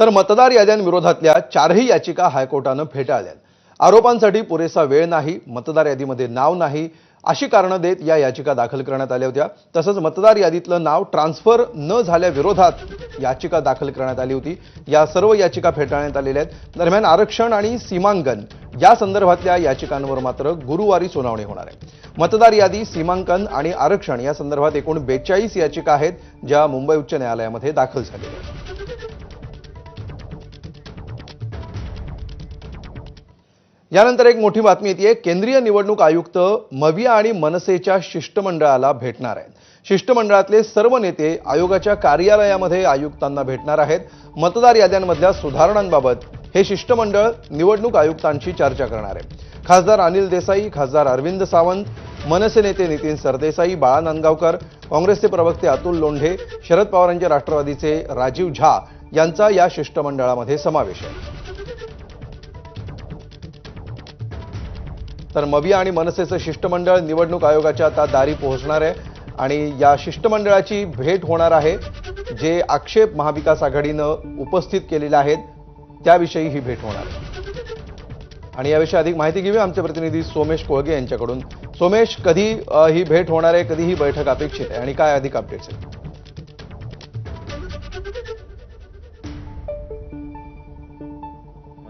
तर मतदार याद्यांविरोधातल्या चारही याचिका हायकोर्टानं फेटाळल्या आरोपांसाठी पुरेसा वेळ नाही मतदार यादीमध्ये नाव नाही अशी कारणं देत या याचिका दाखल करण्यात आल्या होत्या. तसंच मतदार यादीतलं नाव ट्रान्सफर न झाल्याविरोधात याचिका दाखल करण्यात आली होती. या सर्व याचिका फेटाळण्यात आलेल्या आहेत. दरम्यान आरक्षण आणि सीमांकन या संदर्भातल्या याचिकांवर मात्र गुरुवारी सुनावणी होणार आहे. मतदार यादी सीमांकन आणि आरक्षण या संदर्भात एकूण बेचाळीस याचिका आहेत ज्या मुंबई उच्च न्यायालयामध्ये दाखल झालेल्या आहेत. यानंतर एक मोठी बातमी येते केंद्रीय निवडणूक आयुक्त मविया आणि मनसेच्या शिष्टमंडळाला भेटणार आहेत. शिष्टमंडळातले सर्व नेते आयोगाच्या कार्यालयामध्ये आयुक्तांना भेटणार आहेत. मतदार याद्यांमधल्या सुधारणांबाबत हे शिष्टमंडळ निवडणूक आयुक्तांशी चर्चा करणार आहे. खासदार अनिल देसाई खासदार अरविंद सावंत मनसे नेते नितीन सरदेसाई बाळा नांदगावकर काँग्रेसचे प्रवक्ते अतुल लोंढे शरद पवारांचे राष्ट्रवादीचे राजीव झा यांचा या शिष्टमंडळामध्ये समावेश आहे. तर मविया आणि मनसेचं शिष्टमंडळ निवडणूक आयोगाच्या आता दारी पोहोचणार आहे. आणि या शिष्टमंडळाची भेट होणार आहे जे आक्षेप महाविकास आघाडीनं उपस्थित केलेले आहेत त्याविषयी ही भेट होणार. आणि याविषयी अधिक माहिती घेऊया आमचे प्रतिनिधी सोमेश कोळगे यांच्याकडून. सोमेश कधी ही भेट होणार आहे? कधी ही बैठक अपेक्षित आहे? आणि काय अधिक अपडेट्स आहेत?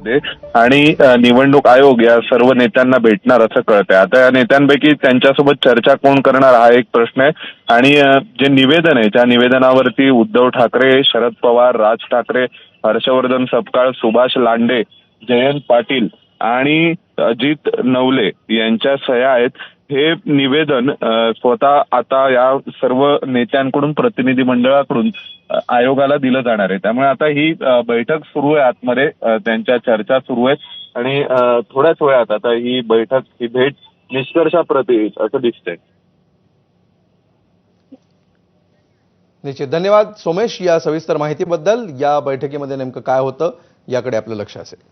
मध्ये आणि निवडणूक आयोग या सर्व नेत्यांना भेटणार असं कळतंय. आता या नेत्यांपैकी त्यांच्यासोबत चर्चा कोण करणार हा एक प्रश्न आहे. आणि जे निवेदन आहे त्या निवेदनावरती उद्धव ठाकरे शरद पवार राज ठाकरे हर्षवर्धन सपकाळ सुभाष लांडे जयंत पाटील आणि अजित नवले यांच्या सह्या आहेत. हे निवेदन स्वतः आता या सर्व नेत्यांकडून प्रतिनिधी मंडळाकडून आयोगाला दिलं जाणार आहे. त्यामुळे आता ही बैठक सुरू आहे आतमध्ये. त्यांच्या चर्चा सुरू आहेत. आणि थोड्याच वेळात आता ही बैठक ही भेट निष्कर्षाप्रती येईल असं दिसतंय. निश्चित. धन्यवाद सोमेश या सविस्तर माहितीबद्दल. या बैठकीमध्ये नेमकं काय होतं याकडे आपलं लक्ष असेल.